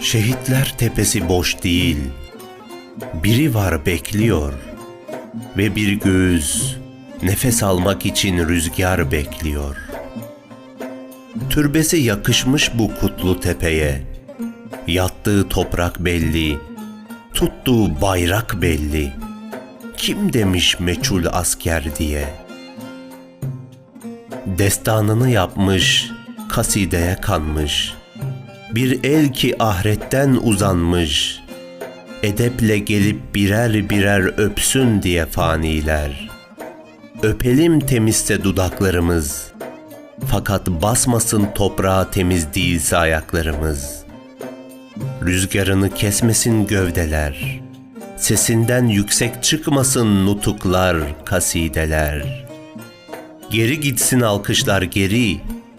Şehitler tepesi boş değil. Biri var bekliyor ve bir göğüs nefes almak için rüzgar bekliyor. Türbesi yakışmış bu kutlu tepeye. Yattığı toprak belli, tuttuğu bayrak belli. Kim demiş meçhul asker diye? Destanını yapmış, kasideye kanmış. Bir el ki ahiretten uzanmış. Edeple gelip birer birer öpsün diye faniler. Öpelim temizse dudaklarımız. Fakat basmasın toprağa temiz değilse ayaklarımız. Rüzgarını kesmesin gövdeler. Sesinden yüksek çıkmasın nutuklar, kasideler. Geri gitsin alkışlar geri.